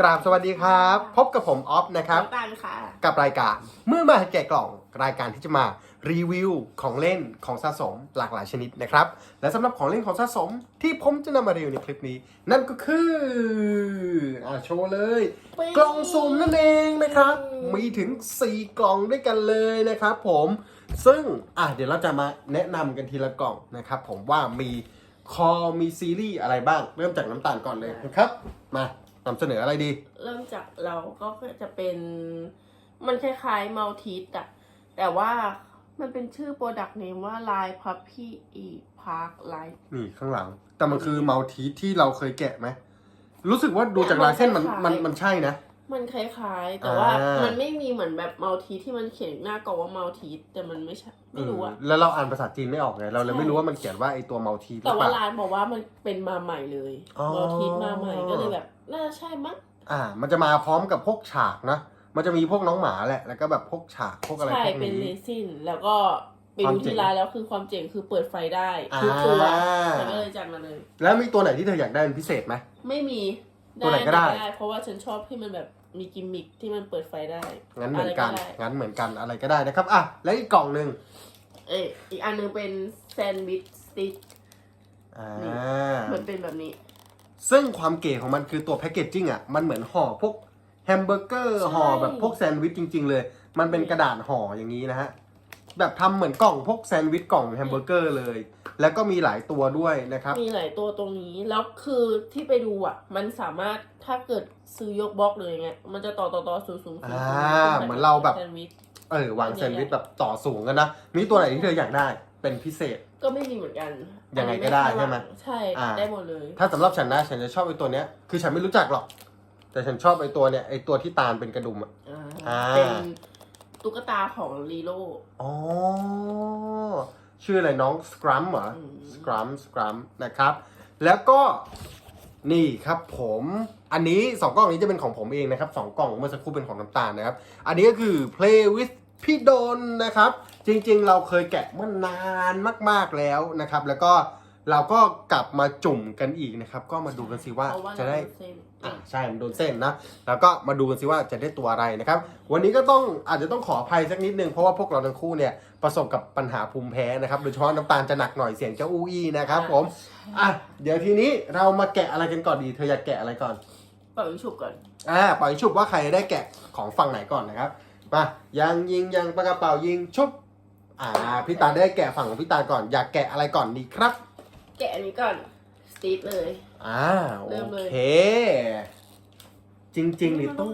กราบสวัสดีครับ พบกับผมออฟนะครับน้ำตาลค่ะ กับรายการเมื่อมาแกะกล่องรายการที่จะมารีวิวของเล่นของสะสมหลากหลายชนิดนะครับ และสำหรับของเล่นของสะสมที่ผมจะนำมารีวิวในคลิปนี้ นั่นก็คืออ่าโชว์เลยปิ๊งกล่องสุ่มนั่นเองนะครับอืมมีถึง 4 กล่องด้วยกันเลยนะครับผมซึ่งอะเดี๋ยวเราจะมาแนะนำกันทีละกล่องนะครับ ผมว่ามีคอมีซีรีส์อะไรบ้าง เริ่มจากน้ำตาลก่อนเลยนะครับมา นำเสนออะไรดี เริ่มจากเราก็จะเป็นมันคล้ายๆมัลทิสอะแต่ว่ามันเป็นชื่อโปรดักต์เนมว่าลายพับพี่อีพาร์คไลท์นี่ข้างหลัง แต่มันคือเมาทีที่เราเคยแกะไหม รู้สึกว่าดูจากลายเส้นมันมันมันใช่นะ มันคล้ายๆ แต่ว่าอ่ามัมันไม่มีเหมือนแบบมัลทิสที่มันเขียนหน้ากล่องว่ามัลทิสแต่มันไม่ใช่ ไม่รู้อะเออแล้วเราอ่านภาษาจีนไม่ออกไงเราเลยใช่ไม่รู้ว่ามันเขียนว่าไอตัวเมาทีหรืแต่อเปว่าล่าร้านบอกว่ามันเป็นมาใหม่เลยอ๋อมัลทิสมาใหม่ก็เลยแบบน่าจะใช่มั้งอ่า มันจะมาพร้อมกับพวกฉากนะมันจะมีพวกน้องหมาแหละแล้วก็แบบพวกฉากพวกอะไรใช่พวกเป็นนี้เรซินแล้วก็ไปความดูเจ๋งที่ร้านแล้วคือความเจ๋งคือเปิดไฟได้อ่าทุกตัวมันก็เลยจัดมาเลย แล้วมีตัวไหนที่เธออยากได้เป็นพิเศษไหมไม่มีตัวไหนก็ได้ เพราะว่าฉันชอบที่มันแบบ มีกิมมิคที่มันเปิดไฟได้งั้นเหมือนกันะไรได้งั้นเหมือนกันอะไรก็ได้นะครับอะแล้วอีกกล่องหนึ่งเอยอีกอันหนึงเป็นแซนด์วิชสติ๊กอ่า มันเป็นแบบนี้ ซึ่งความเก๋ของมันคือตัวแพคเกจจิ้งอะ มันเหมือนห่อพวกแฮมเบอร์เกอร์ใช่ ห่อแบบพวกแซนด์วิชจริง ๆ เลย มันเป็นกระดาษห่ออย่างนี้นะฮะ แบบทำเหมือนกล่องพวกแซนด์วิชกล่องแฮมเบอร์เกอร์เลย แล้วก็มีหลายตัวด้วยนะครับ มีหลายตัวตรงนี้ แล้วคือที่ไปดูอะ มันสามารถถ้าเกิดซื้อยกบล็อกเลยอย่างเงี้ยมันจะต่อต่อต่อสูงสูงสูงอ่าเหมือนเราแบบซนด์วิชเออวางแซนด์วิชแบบต่อสูงกันนะ มีตัวไหนที่เธออยากได้เป็นพิเศษ ก็ไม่มีเหมือนกัน ยังไงก็ได้ใช่ไหมใช่อ่าได้หมดเลย ถ้าสำหรับฉันนะ ฉันจะชอบไอ้ตัวเนี้ย คือฉันไม่รู้จักหรอก แต่ฉันชอบไอ้ตัวเนี้ยไอ้ตัวที่ตาลเป็นกระดุมอะอ่าอ่าเป็นตุ๊กตาของลีโลอ๋อ ชื่ออะไรน้องสครัมเหรออืมสครัมสครัมนะครับ แล้วก็นี่ครับผมอันนี้สองกล่องนี้จะเป็นของผมเองนะครับสองกล่องเมื่อสักครู่เป็นของน้ำตาลนะครับ อันนี้ก็คือ play with พี่โดนนะครับ จริงๆ เราเคยแกะเมื่อนานมากๆแล้วนะครับ แล้วก็ เราก็กลับมาจุ่มกันอีกนะครับ ก็มาดูกันสิว่าเพราะว่าจะได้ เราเส้นอะใช่มันโดนเส้นนะ แล้วก็มาดูกันสิว่าจะได้ตัวอะไรนะครับ วันนี้ก็ต้องอาจจะต้องขออภัยสักนิดนึงเพราะว่าพวกเราทั้งคู่เนี่ยประสบกับปัญหาภูมิแพ้นะครับโดยเฉพาะน้ำตาลจะหนักหน่อยเสียงจะอู้อี้นะครับผมอะเดี๋ยวทีนี้เรามาแกะอะไรกันก่อนดีเธออยากแกะอะไรก่อนปล่อยวิชุบก่อนอ่าปล่อยชุบว่าใครได้แกะของฝั่งไหนก่อนนะครับมายังยิงยังปากกระเป๋ายิงชุบอ่าพี่ตาลได้แกะฝั่งของพี่ตาลก่อนอยากแกะอะไรก่อนดีครับ แกะอันนี้ก่อน สตีฟเลย อ่าโอเริ่มเลย เค จริงๆนี่ต้อง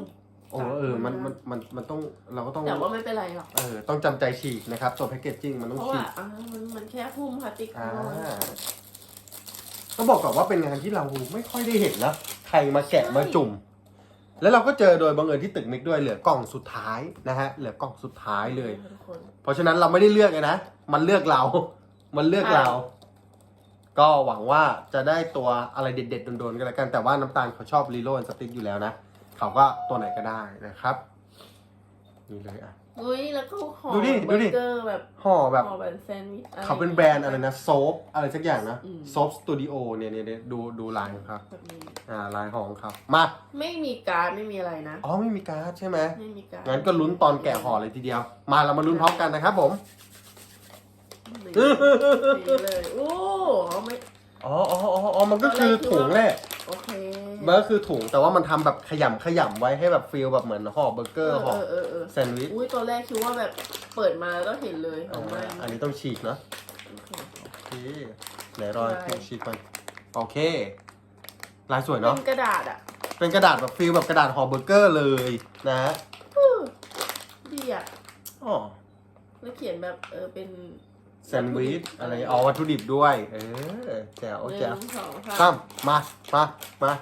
โอ้เออมันมันมันมันต้องเราก็ต้องแต่ว่าไม่เป็นไรหรอก เออต้องจำใจฉีกนะครับตัวแพคเกจจิ้งมันต้อเพงราะฉีว่าก อ่ามันมันแค่หุ้มพลาสติกอ่าน้อยต้องบอกก่อนว่าเป็นงานที่เราไม่ค่อยได้เห็นนะใครมาแกะมาจุ่ม แล้วเราก็เจอโดยบังเอิญที่ตึกมิกด้วยเหลือกล่องสุดท้ายนะฮะเหลือกล่องสุดท้ายเลย ทุกคน เพราะฉะนั้นเราไม่ได้เลือกเลยนะ มันเลือกเรา มันเลือกเรา ก็หวังว่าจะได้ตัวอะไรเด็ดๆโดนๆกันแล้วกัน แต่ว่าน้ำตาลเขาชอบรีโลนสติ๊กอยู่แล้วนะ เขาก็ตัวไหนก็ได้นะครับนี่เลยอะ อุ้ยแล้วก็ห่อดูดิดูดิ เบอร์เกอร์แบบห่อแบบ ห่อแบบแซนด์วิชะเขาเป็นแบรนด์อะไรนะโซฟอะไรสักอย่างนะอืมโซฟสตูดิโอเนี่ยเนี่ยเนี่ยดูดูลายของเขาแบบนี้อ่าลายของเขามาไม่มีการ์ดไม่มีอะไรนะ อ๋อไม่มีการ์ดใช่ไหม ไม่มีการ์ดงั้นก็ลุ้นตอนแกะห่อเลยทีเดียว มาเรามาลุ้นพร้อมกันนะครับผม นี่เลยโอ้ไม่อ๋ออ๋ออ๋ออ๋อมันก็คือถุงแหละ โอเคมันก็คือถุงแต่ว่ามันทำแบบขยำขยำไว้ให้แบบฟีลแบบเหมือนห่อเบอร์เกอร์ห่อเออเออเออแซนด์วิชอุ้ยตอนแรกคิดว่าแบบเปิดมาแล้วก็เห็นเลยออกมาอ่าอันนี้ต้องฉีกเนาะโอเค โอเคไหนรอยได้ฉีกก่อนโอเค ลายสวยเนาะเป็นกระดาษอะเป็นกระดาษแบบฟีลแบบกระดาษห่อเบอร์เกอร์เลยนะฮะ ดีอะอ๋อ แล้วเขียนแบบเออเป็น แซนด์วิชอะไรอ๋อวัตถุดิบด้วย เออแจ๋วหแจ๋วนึ่งสองตั้สามมมามามา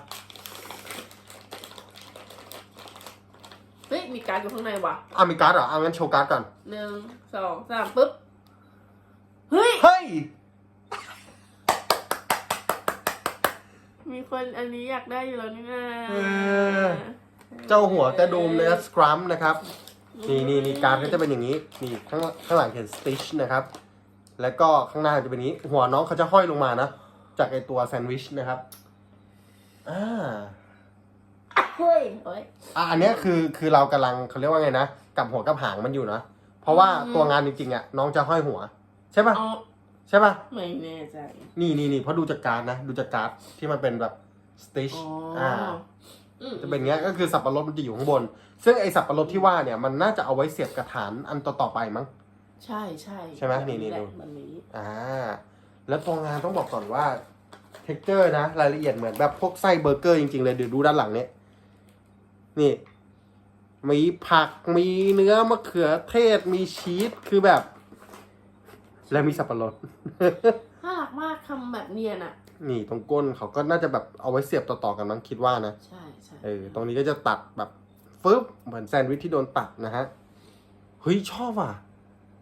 เฮ้ยมีการ์ดอยู่ข้างในว่ะอะมีการ์ดเหรอเอางั้นโชว์การ์ดก่อนหนึ่งสองสามปุ๊บ เฮ้ย เฮ้ยมีคนอันนี้อยากได้อยู่แล้วนี่นะเออเจ้าหัวกระดุมเนื้อสครัมนะครับ นี่นี่นี่การ์ดก็จะเป็นอย่างนี้นี่ข้างข้างหลังเขียนสติชนะครับ แล้วก็ข้างหน้าจะเป็นอย่างนี้ หัวน้องเขาจะห้อยลงมานะ จากไอตัวแซนด์วิชนะครับอ่าเฮ้ยเฮ้ยอะอันเนี้ยคือคือเรากำลังเขาเรียกว่าไงนะกับหัวกับหางมันอยู่นะเพราะว่าอืมตัวงานจริงๆอะน้องจะห้อยหัว ใช่ปะเอาใช่ปะไม่แน่ใจ นี่นี่นี่เพราะดูจากการดนะ ดูจากการดที่มันเป็นแบบสติชอ๋ออ่า อืมจะเป็นเงี้ยก็คือสับปะรดมันจะอยู่ข้างบน ซึ่งไอสับปะรดที่ว่าเนี่ยมันน่าจะเอาไว้เสียบกระถานอันต่อๆไปมั้ง ใช่ใช่ใช่ไหมแบบนี่นี่แหละดู แบบนี้อ่า แล้วตัวงานต้องบอกก่อนว่าเท็กเจอร์นะ รายละเอียดเหมือนแบบพวกไส้เบอร์เกอร์จริงๆเลยเดี๋ยวดูด้านหลังเนี่ยนี่ มีผักมีเนื้อมะเขือเทศมีชีสคือแบบ และมีสับปะรด น่ารักมากทำแบบเนียนอะ นี่ตรงก้นเขาก็น่าจะแบบเอาไว้เสียบต่อๆกันมั้งคิดว่านะ ใช่ใช่เออ ตรงนี้ก็จะตัดแบบฟึบเหมือนแซนด์วิชที่โดนตัดนะฮะ เฮ้ย ชอบอะ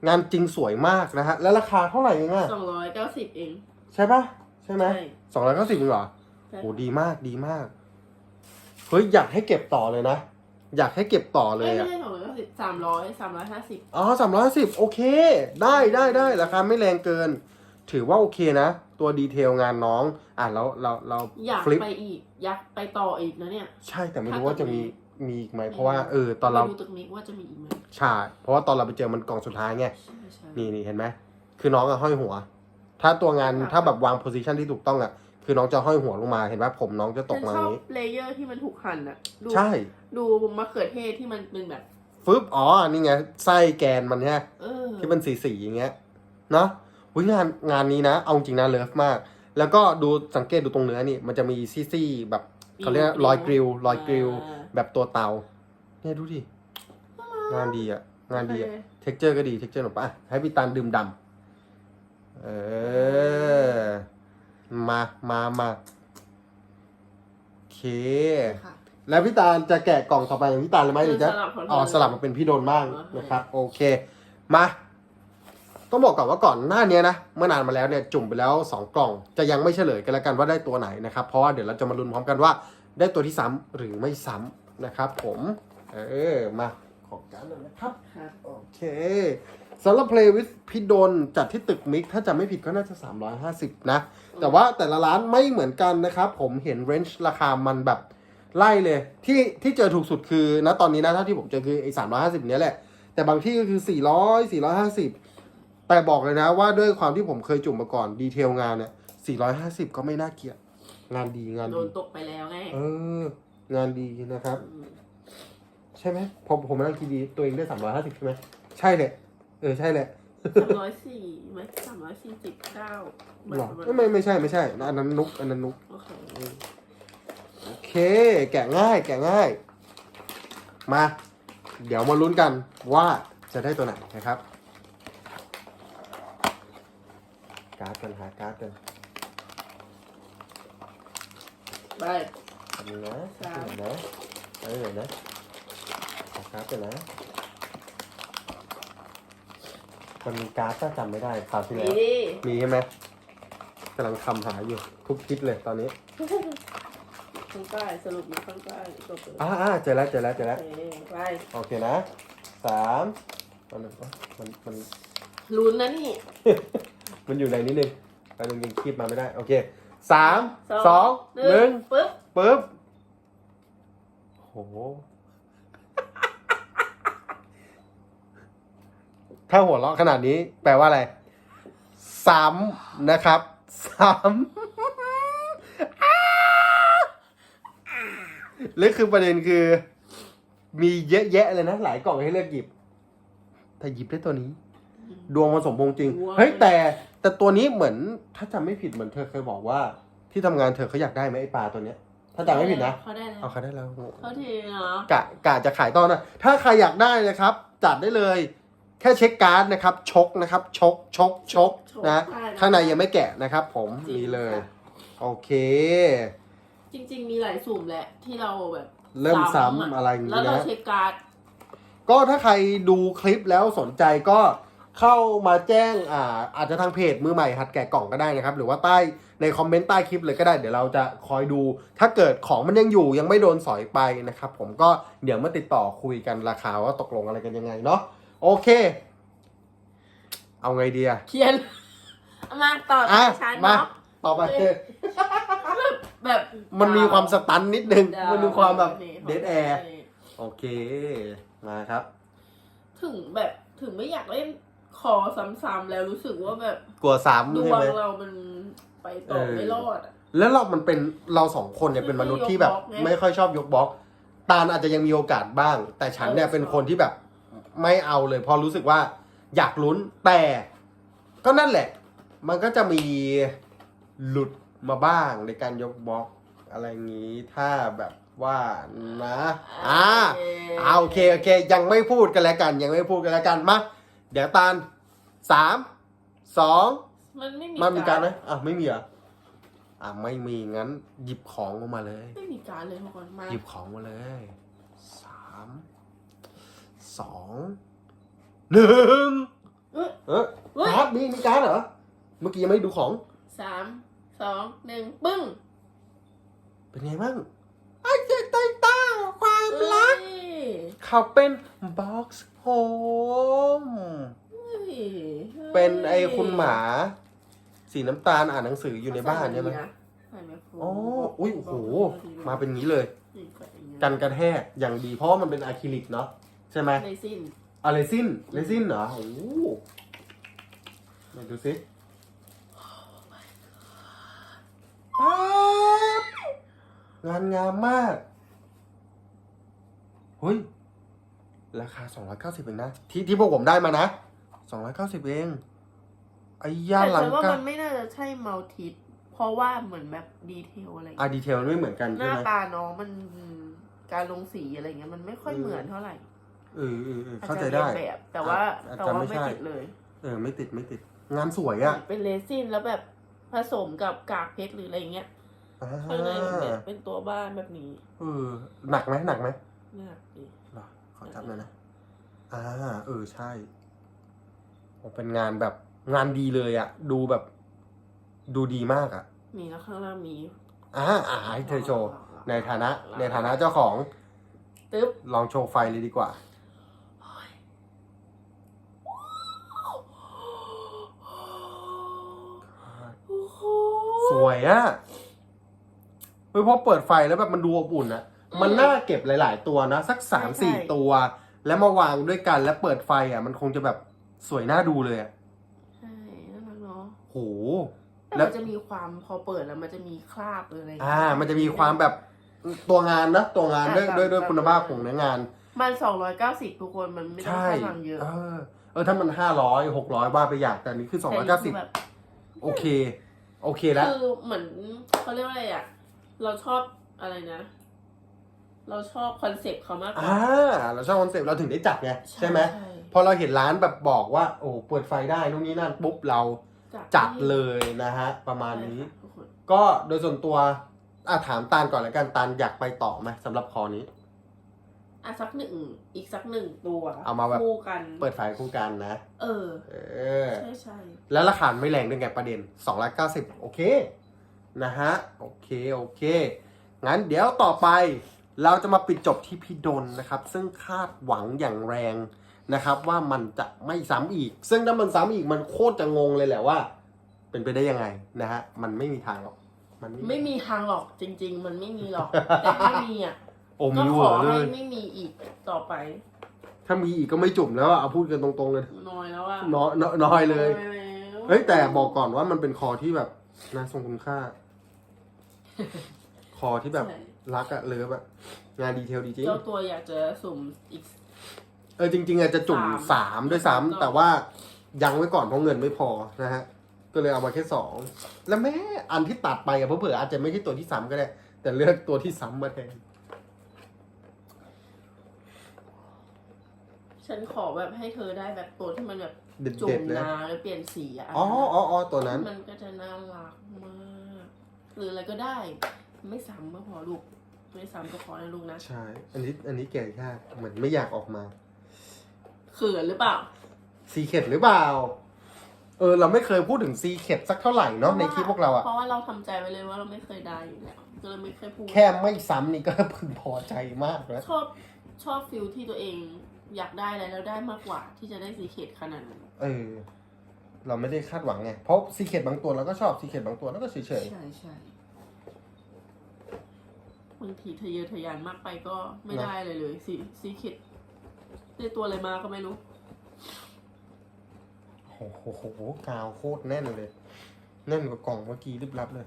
งานจริงสวยมากนะฮะ แล้วราคาเท่าไหร่เองอะสองร้อยเก้าสิบเอง ใช่ปะใช่ไหมใช่ สองร้อยเก้าสิบเหรอใช่โหดีมากดีมากเฮ้ยอยากให้เก็บต่อเลยนะ อยากให้เก็บต่อเลเอ้ยยไม่อะใช่สองร้อยเก้าสิบสามร้อยสามร้อยห้าสิบอ๋อสามร้อยสิบโอเค ได้ได้ได้ราคาไม่แรงเกิน ถือว่าโอเคนะ ตัวดีเทลงานน้อง อะแล้วเราเราอยากฟลิปไปอีก อยากไปต่ออีกนะเนี่ย ใช่แต่ไม่รู้ว่าจะมี มีอีกไหมเพราะว่าเออตอนเราไปดูตึกนี้ว่าจะมีอีกไหมใช่เพราะว่าตอนเราไปเจอมันกล่องสุดท้ายไง ใช่ใช่นี่นี่เห็นไหม คือน้องอะห้อยหัว ถ้าตัวงานค่ะถ้าแบบวางโพซิชันที่ถูกต้องอะคือน้องจะห้อยหัวลงมา เห็นไหมผมน้องจะตกฉันมาชออบย่างนี้ เลเยอร์ที่มันถูกหั่นอะดูใช่ ดูมะเขือเทศที่มันเป็นแบบ ฟึบอ๋อ นี่ไง ไส้แกนมันใช่ไหมเออที่เป็นสีสีๆอย่างเงี้ย เนาะอุ้ยงานงานนี้นะ เอาจริงนะเลิฟมาก แล้วก็ดูสังเกตดูตรงเนื้อนี่ มันจะมีซี่ๆแบบ เขาเรียกรอยกริลรอยกริลอ่าแบบตัวเตาเนี่ยดูดิงานดีอะงานดีอะโอเคเท็กเจอร์ก็ดีเท็กเจอร์หนุปะให้พี่ตันดื่มดำเออมามามาโอเคค่ะแล้วพี่ตาลจะแกะกล่องต่อไปของพี่ตาลเลยไหมหรือจะสลับคนละอ๋อสลับมาเป็นพี่โดนบ้างโอเคนะครับ โอเค มา ต้องบอกก่อนว่าก่อนหน้านี้นะเมื่อนานมาแล้วเนี่ยจุ่มไปแล้ว 2 กล่อง จะยังไม่เฉลยกันแล้วกันว่าได้ตัวไหนนะครับ เพราะว่าเดี๋ยวเราจะมาลุ้นพร้อมกันว่า ได้ตัวที่ซ้ำหรือไม่ซ้ำนะครับ ผมเออมาขอการดหน่อยนะครับครับโอเคสำหรับ Play with พี่โดนจัดที่ตึกมิก ถ้าจำไม่ผิดก็น่าจะ 350 นะ แต่ว่าแต่ละร้านไม่เหมือนกันนะครับ ผมเห็นเรนจ์ราคามันแบบไล่เลย ที่ที่เจอถูกสุดคือณตอนนี้นะเท่าที่ผมเจอคือไอ้350เนี้ยแหละ แต่บางที่ก็คือ400 450 แต่บอกเลยนะว่าด้วยความที่ผมเคยจุ่มมาก่อนดีเทลงานเนี่ย450 ก็ไม่น่าเกลียดงานดีงานโดดีนตกไปแล้วไงเออ งานดีนะครับ มใช่ไหมผมผมนั่งคิดดีตัวเองได้ 350 ใช่ไหมใช่เลยเออใช่เลยสามร้อยสี่ไหมสามร้อยสี่สิบเก้าหรอไม่ไม่ไม่ใช่ไม่ใช่อันนั้นนุกอันนั้นนุก โอเคโอเค แกะง่าย แกะง่าย มา เดี๋ยวมาลุ้นกันว่าจะได้ตัวไหนนะครับ การ์ดกันหาการ์ดกันไปอันนี้นะครับอันนี้นะอันนี้นะขอการ์ดกันนะมันมีการ์ดถ้าจำไม่ได้คราวที่มีแล้วดิมีใช่ไหมกำลังคำหาอยู่ทุกทิศเลยตอนนี้ข้างใต้สรุปอยู่ข้างใต้จบเลยอ่าอ่าเจอแล้วเจอแล้วเจอโอแล้วเคไปโอเคนะสามมันมันมันลุ้นนะนี่ มันอยู่ในนิดนึงไปนึงยังคีบมาไม่ได้ โอเคสามสองหนึ่งปึ๊บปึ๊บโห ถ้าหัวเราะขนาดนี้ แปลว่าอะไรซ้ำนะครับซ้ำและคือประเด็นคือ มีเยอะแยะเลยนะ หลายกล่องให้เลือกหยิบแต่หยิบได้ตัวนี้ ดวงมันสมพงษ์จริงว้าวเฮ้ยแต่แต่ตัวนี้เหมือนถ้าจำไม่ผิดเหมือนเธอเคยบอกว่า ที่ทำงานเธอเขาอยากได้ไหมไอ้ปลาตัวเนี้ย ถ้าจำไม่ผิดนะเขาได้แล้วเอาเขาได้แล้วเขาทีเนาะกะกะจะขายต่อนะถ้าใครอยากได้นะครับ จัดได้เลย แค่เช็คการ์ดนะครับ ชกนะครับ ชกชกชกนะได้ะข้างในยังไม่แกะนะครับ ผมจริงนี่เลยค่ะโอเค จริง ๆ มีหลายสุ่มแหละ ที่เราแบบเริ่มซ้ำอะอะไรอย่างแล้วนี้เรานะเช็คการ์ดก็ถ้าใครดูคลิปแล้วสนใจก็ เข้ามาแจ้งอ่าอาจจะทางเพจมือใหม่หัดแกะกล่องก็ได้นะครับ หรือว่าใต้ในคอมเมนต์ใต้คลิปเลยก็ได้เดี๋ยวเราจะคอยดู ถ้าเกิดของมันยังอยู่ยังไม่โดนสอยไปนะครับ ผมก็เดี๋ยวมาติดต่อคุยกันราคาว่าตกลงอะไรกันยังไงเนาะโอเค เอาไงดีอะเขียนเอามาต่ออะชั้นมาเนาะ ต่อไปแบบ มันมีความสตันนิดนึงดาวมันมีความแบบนี่เดดแอร์ โอเค มาครับ ถึงแบบถึงไม่อยากเล่น คอซ้ำๆแล้วรู้สึกว่าแบบกลัวซ้ำดใช่วไหมงเรามันไปต่อเออ ไม่รอดอะ แล้วเรามันเป็นเราสองคนเนี่ยเป็นมนุษย์ที่แบบยกบล็อกไงไม่ค่อยชอบยกบล็อกตาลอาจจะยังมีโอกาสบ้าง แต่ฉันเนี่ยเออ เป็นคนที่แบบไม่เอาเลยเพราะรู้สึกว่า อยากลุ้นแต่ ก็นั่นแหละ มันก็จะมีหลุดมาบ้างในการยกบล็อกอะไรอย่างนี้ถ้าแบบว่านะอ่าเอาโอเคโอเค ยังไม่พูดกันแล้วกัน ยังไม่พูดกันแล้วกันมา เดี๋ยวตาลสามสองมันไม่มีมันมีการไหมอะไม่มีเหรออะไม่มีงั้น หยิบของออกมาเลย ไม่มีการเลยทุกคนมาหยิบของมาเลยสามสองหนึ่งเอ้ยเออเฮ้ยการ์ดมีมีการ์ดเหรอ เมื่อกี้ยังไม่ดูของ สามสองหนึ่งปึ้งเป็นไงบ้างไอ้เจ๊ใต้ตาความรัก เอ้ยเขาเป็นบ็อกซ์ โฮมเฮ้ยเป็นไอ้คุณหมา สีน้ำตาลอ่านหนังสืออยู่ในบ้านใช่ไหมใส่ไมโครอ๋ออุ้ยโอ้โห มาเป็นงี้เลยนี่ใส่อย่างเงี้ยกันกระแทกอย่างดีเพราะว่ามันเป็นอะคริลิกเนาะใช่ไหมในสิ้นอะไรสิ้นเลซินเหรอโอ้โหไหนดูสิป๊าบงานงามมากเฮ้ย ราคา 290เองนะที่ที่พวกผมได้มานะ 290เองไอ้ย่าแต่หลังฉันว่ากัมันนไม่น่าจะใช่มัลติเพราะว่าเหมือนแบบดีเทลอะไรอะดีเทลมันไม่เหมือนกันหใช่น้าไหมตาน้องมันการลงสีอะไรเงี้ยมันไม่ค่อยเหมือนเท่าไหร่เออเออเอออาจเข้าใจจะเรียได้นแบบแต่ว่าอาจแต่จะว่าไม่ไม่ใช่ ติดเลยเออไม่ติดไม่ติด งานสวยอะเป็นเรซินแล้วแบบผสมกับกากเพชรหรืออะไรเงี้ยอ่าข้างในมันแบบเป็นตัวบ้านแบบนี้เออหนักไหมหนักไหม เนี่ยดิเหรอ ขอจับหน่อยนะอ่าเออใช่โอ้เป็นงานแบบงานดีเลยอะดูแบบ ดูดีมากอะมีแล้วข้างล่างมีอ่าอ่าให้เธอโชว์ในฐานะ ในฐานะเจ้าของตึ๊บลองโชว์ไฟเลยดีกว่าโอ้โหสวยอะเฮ้ยพอเปิดไฟแล้วแบบมันดูอบอุ่นอะ มันน่าเก็บหลาย ๆ ตัวนะ สักสามสี่ตัว แล้วมาวางด้วยกันแล้วเปิดไฟอะมันคงจะแบบสวยน่าดูเลยอะใช่น่ารักเนาะโหแต่แล้วมันจะมีความพอเปิดแล้วมันจะมีคราบหรืออะไรอ่ามันจะมีความแบบตัวงานนะตัวงานด้วยด้วยด้วยคุณภาพของเนื้องาน มันสองร้อยเก้าสิบทุกคนมันไม่ต้องใช่ค่าทางเยอะเออ เออถ้ามันห้าร้อยหกร้อยว่าไปอย่างแต่อันนี้คือสองร้อยเก้าสิบแต่นี่คืแบบโอเค โอเคแล้ว คือเหมือนเขาเรียกว่าอะไรอะ เราชอบอะไรนะ เราชอบคอนเซปต์เขามากกว่าอ่าเราชอบคอนเซ็ปต์เราถึงได้จัดไงใช่ไหมใช่พอเราเห็นร้านแบบบอกว่า โอ้เปิดไฟได้นู่นนี่นั่นปุ๊บเราจัดเลยนะฮะ ประมาณนี้ใช่ค่ะทุกคนก็โดยส่วนตัวอะถามตาลก่อนแล้วกันตาลอยากไปต่อไหมสำหรับคอนี้อะสักหนึ่งอีกสักหนึ่งตัวเอามาแบบคู่กัน เปิดไฟคู่กันนะ เออ เออ ใช่ใช่แล้วราคาไม่แรงด้วยไงประเด็น290โอเค นะฮะ โอเค โอเค งั้นเดี๋ยวต่อไป เราจะมาปิดจบที่พี่ดนนะครับ ซึ่งคาดหวังอย่างแรงนะครับว่ามันจะไม่ซ้ำอีก ซึ่งถ้ามันซ้ำอีกมันโคตรจะงงเลยแหละว่า เป็นไปได้ยังไงนะฮะมันไม่มีทางหรอกมันไม่มีทางหรอกจริง ๆ มันไม่มีหรอก แต่ถ้ามีอะโอ้ก็มีขเวออร์เลให้ย ไม่มีอีกต่อไปถ้ามีอีกก็ไม่จุ่มแล้วอะเอาพูดกันตรงๆเลยน้อยแล้วอะน้อยน้อยน้อยเลย น้อแล้วเฮ้ยแต่บอกก่อนว่ามันเป็นคอที่แบบน่าทรงคุณค่า คอที่แบบ ใช่ รักอะเลิฟอะงานดีเทลดีจริงเจ้าตัวอยากจะสุ่มอีก เออจริง ๆอะจะจุ่มสามสามด้วยสามต่ซ้ำอแต่ว่ายังไว้ก่อนเพราะเงินไม่พอนะฮะก็เลยเอามาแค่สองแล้วแม่อันที่ตัดไปอะเผื่อๆอาจจะไม่ใช่ตัวที่ซ้ำก็ได้ แต่เลือกตัวที่ซ้ำมาแทนฉันขอแบบให้เธอได้แบบตัวที่มันแบบเด็จุ่ดมๆเลยนาแล้วเปลี่ยนสีอะอ๋ออ๋ออ๋อตัวนั้น มันก็จะน่ารักมาก หรืออะไรก็ได้ ไม่ซ้ำก็พอลูก ไม่ซ้ำก็พอนะลูกนะใช่ อันนี้อันนี้แก่ยากเหมือนไม่อยากออกมา เขินหรือเปล่า ซีเค็ดหรือเปล่า เออ เราไม่เคยพูดถึงซีเค็ดสักเท่าไหร่เนาะในคลิปพวกเราอะเพราะว่าเราทำใจไว้เลยว่าเราไม่เคยได้อยู่แล้วก็เลยไม่เคยพูด แค่ไม่ซ้ำนี่ก็พึงพอใจมากแล้วชอบชอบฟิลที่ตัวเองอยากได้อะไรแล้วได้มากกว่า ที่จะได้สีเขตขนาดนั้นเออ เราไม่ได้คาดหวังไง เพราะซีเคดบางตัวเราก็ชอบซีเคดบางตัวแล้วก็เฉยใช่ใช่บางทีทะเยอทะยานมากไปก็ไม่ได้เลยเลยสีสีเข็ดได้ตัวอะไรมาก็ไม่รู้ๆโอ้โหโหโหกาวโคตรแน่นเลย แน่นกว่ากล่องเมื่อกี้ริบลับเลย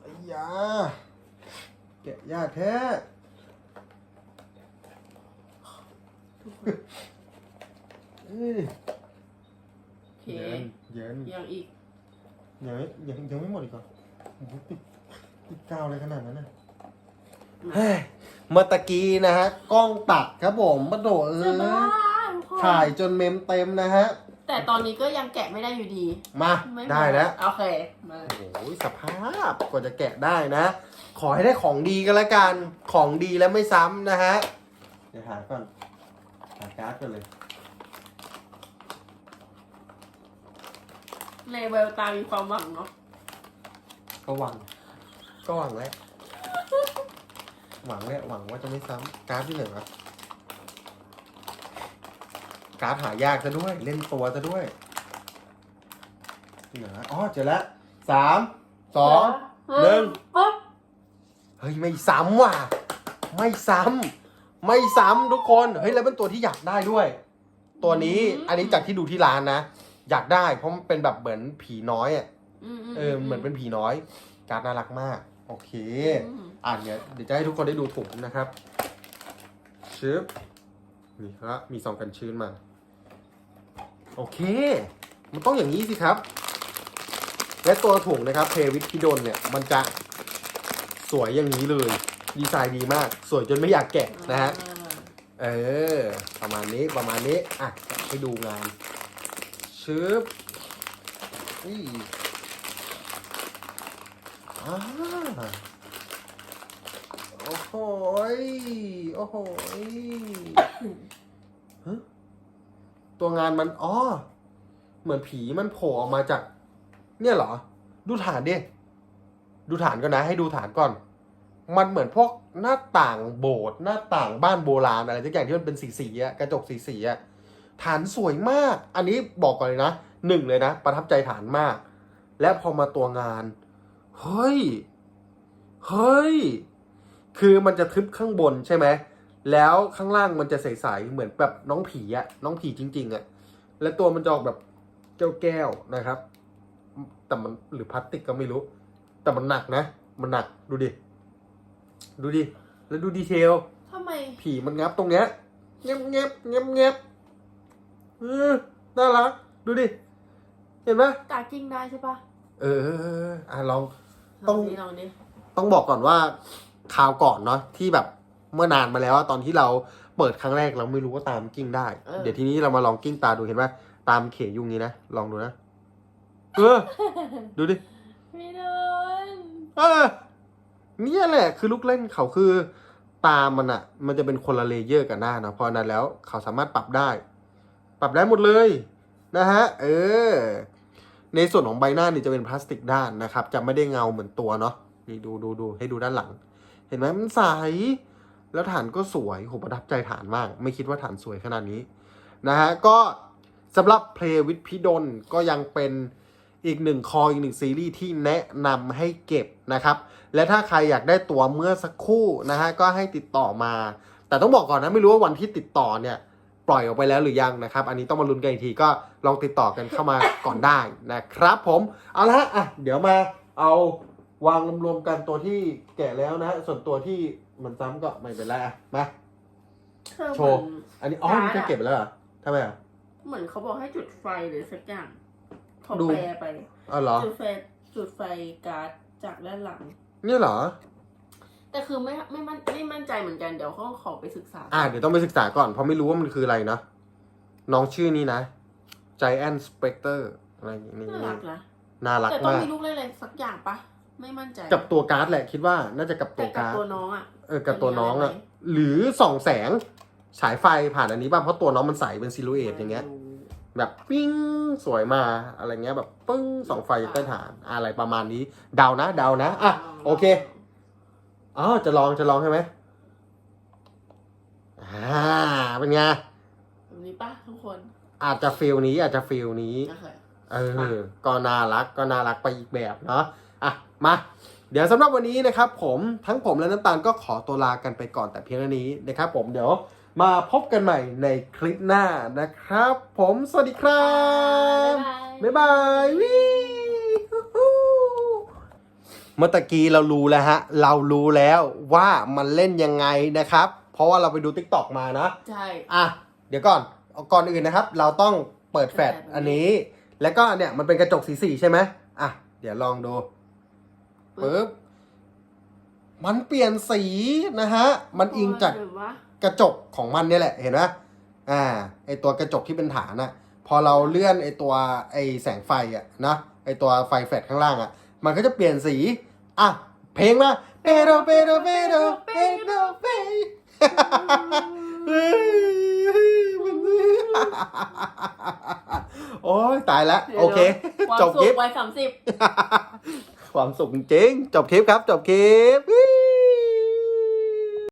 ไอ้ยาแกะยากแท้ทุกคนเอ้ยโอเคเย็นเย็นยังอีกยังไม่ยังยังไม่หมดอีกเหรอ โอ้โหติดติดกาวอะไรขนาดนั้นนะเฮ้ยเมื่อตะกี้นะฮะ กล้องตัดครับผมมาโดดเอจะบ้าอทุกคนถ่ายจนเมมเต็มนะฮะ แต่ตอนนี้ก็ยังแกะไม่ได้อยู่ดีมาม่ได้แล้ว โอเคมาโอ้โหสภาพกว่าจะแกะได้นะ ขอให้ได้ของดีกันละกัน ของดีแล้วไม่ซ้ำนะฮะ เดี๋ยวหาก่อน หาการ์ดกันเลย เลเวลตามีความหวังเนาะ ก็หวัง ก็หวังแล้วหวังแล้วหวังว่าจะไม่ซ้ำการ์ดที่ไหนวะการ์ดหายากซะด้วย เล่นตัวซะด้วยที่ไหนวะอ๋อเจอแล้วสามสองหนึ่งปุ๊บเฮ้ยไม่ซ้ำว่ะ ไม่ซ้ำไม่ซ้ำทุกคนเฮ้ยแล้วเป็นตัวที่อยากได้ด้วย ตัวนี้อันนี้จากที่ดูที่ร้านนะ อยากได้เพราะมันเป็นแบบเหมือนผีน้อยอะ เออเหมือนเป็นผีน้อย การ์ดน่ารักมาก โอเคอืมอ่านเนี่ยเดี๋ยวจะให้ทุกคนได้ดูถุงนะครับชึบนี่ครับมีซองกันชื้นมา โอเค มันต้องอย่างนี้สิครับ และตัวถุงนะครับเพวิทพิดนเนี่ย มันจะสวยอย่างนี้เลย ดีไซน์ดีมาก สวยจนไม่อยากแกะนะฮะอ่าเออ ประมาณนี้ประมาณนี้ อะ ให้ดูงานชึบนี่อ่า โอ้โหยโอ้โหยฮะตัวงานมันอ๋อเหมือนผีมันโผล่ออกมาจาก เนี่ยเหรอ ดูฐานดิดูฐานก่อนนะ ให้ดูฐานก่อน มันเหมือนพวกหน้าต่างโบสถ์หน้าต่างบ้านโบราณอะไรทุกอย่างที่มันเป็นสีสีๆอะกระจกสีสีๆอะฐานสวยมาก อันนี้บอกก่อนเลยนะหนึ่งเลยนะ ประทับใจฐานมาก และพอมาตัวงาน เฮ้ย เฮ้ย คือมันจะทึบข้างบนใช่ไหม แล้วข้างล่างมันจะใสๆ เหมือนแบบน้องผีอะน้องผีจริง ๆอะและตัวมันจะออกแบบแก้วๆนะครับ แต่มันหรือพลาสติกก็ไม่รู้ แต่มันหนักนะ มันหนักดูดิ ดูดิ แล้วดูดีเทล ทำไม ผีมันงับตรงเนี้ยเงียบเงียบเงียบเงียบเออน่ารัก ดูดิ เห็นไหมกากิ้งได้ใช่ปะ เอออะลองล ต้อองงดิลองดิต้องบอกก่อนว่าคราวก่อนเนาะที่แบบเมื่อนานมาแล้วอะตอนที่เราเปิดครั้งแรกเราไม่รู้ว่าตามกิ้งได้ เดี๋ยวทีนี้เรามาลองกิ้งตาดูเห็นไหมตามเขยยุงนี้นะลองดูนะเออ ดูดิไม่โดนเออเนี่ยแหละ คือลูกเล่นเขาคือตามันอะมันจะเป็นคนละเลเยอร์กับหน้าเนาะเพราะฉะนั้นแล้วเขาสามารถปรับได้ ปรับได้หมดเลย นะฮะ เออ ในส่วนของใบหน้านี่จะเป็นพลาสติกด้านนะครับ จะไม่ได้เงาเหมือนตัวเนาะนี่ดูดูดูให้ดูด้านหลัง เห็นไหมมันใสแล้วฐานก็สวยโหประทับใจฐานมาก ไม่คิดว่าฐานสวยขนาดนี้นะฮะก็สำหรับ Play with พี่ดนก็ยังเป็นอีกหนึ่งคออีกหนึ่งซีรีส์ที่แนะนำให้เก็บนะครับ และถ้าใครอยากได้ตัวเมื่อสักครู่นะฮะก็ให้ติดต่อมา แต่ต้องบอกก่อนนะไม่รู้ว่าวันที่ติดต่อเนี่ย ปล่อยออกไปแล้วหรือยังนะครับ อันนี้ต้องมาลุ้นกันอีกทีก็ลองติดต่อกันเข้ามาก่อนได้นะครับ ผมเอาละฮะอะเดี๋ยวมาเอาวางรวมๆกันตัวที่แกะแล้วนะ ส่วนตัวที่มันซ้ำก็ไม่เป็นไรอะมาเธอโชเหมือว์นอันนี้อ๋อมันจะเก็บไปแล้วเหรอทำไมอะ เหมือนเขาบอกให้จุดไฟหรือสักอย่างเขาดู แปลไป อ๋อเหรอจุดไฟจุดไฟการ์ดจากด้านหลัง เนี่ยเหรอ แต่คือไม่ไม่มั่นไม่มั่นใจเหมือนกันเดี๋ยวเขาขอไปศึกษาอ่าเดี๋ยวต้องไปศึกษาก่อนเพราะไม่รู้ว่ามันคืออะไรนะน้องชื่อนี้นะ Giant Spectre อะไรอย่างนี้น่ารักนะน่ารักแต่ต้องมากมีลูกเล่นอะไรสักอย่างปะไม่มั่นใจกับตัวการ์ดแหละคิดว่าน่าจะกับตัแต่วกับการ์ดตัวน้องอะ เออกับตัวน้องอะจะมีอะไรไหมหรือส่องแสงฉายไฟผ่านอันนี้บ้างเพราะตัวน้องมันใสเป็นซิลูเอตอย่างเงี้ย แบบปิ้งสวยมาอะไรเงี้ยแบบปึ้งส่องไฟใต้ฐานอะไรประมาณนี้เดานะเดานะอะโอเค อ๋อจะลองจะลองใช่ไหมอ่าเป็นไงแบบนี้ปะทุกคนอาจจะฟิลนี้อาจจะฟิลนี้ โอเค เออ ก็น่ารักก็น่ารักไปอีกแบบเนาะ อะ มา เดี๋ยวสำหรับวันนี้นะครับผมทั้งผมและน้ำตาลก็ขอตัวลากันไปก่อนแต่เพียงเท่านี้นะครับผมเดี๋ยวมาพบกันใหม่ในคลิปหน้านะครับ ผมสวัสดีครับ บ๊ายบายวิฮู้ฮู้ เมื่อตะกี้เรารู้แล้วฮะ เรารู้แล้วว่ามันเล่นยังไงนะครับ เพราะว่าเราไปดู t ิ k t o k มานะ ใช่ อะ เดี๋ยวก่อนเอาก่อนอื่นนะครับ เราต้องเปิดแฟลชแฟลชอันนี้ แล้วก็เนี่ยมันเป็นกระจกสีสีใช่ไหมอะ เดี๋ยวลองดูปึ๊บมันเปลี่ยนสีนะฮะ มันอิงจากหรือว่ากระจกของมันเนี่ยแหละ เห็นไหมอ่า ไอตัวกระจกที่เป็นฐานอะพอเราเลื่อนไอตัวไอแสงไฟอะนะ ไอตัวไฟแฟลชข้างล่างอะมันก็จะเปลี่ยนสี อะ เพลงมาเปโดเปโดเปโดเปโดเปโอ้ยตายแล้วโอเคความจบคสุลิขปไว้สามสิบ ความสุขจริง จบคลิปครับ จบคลิป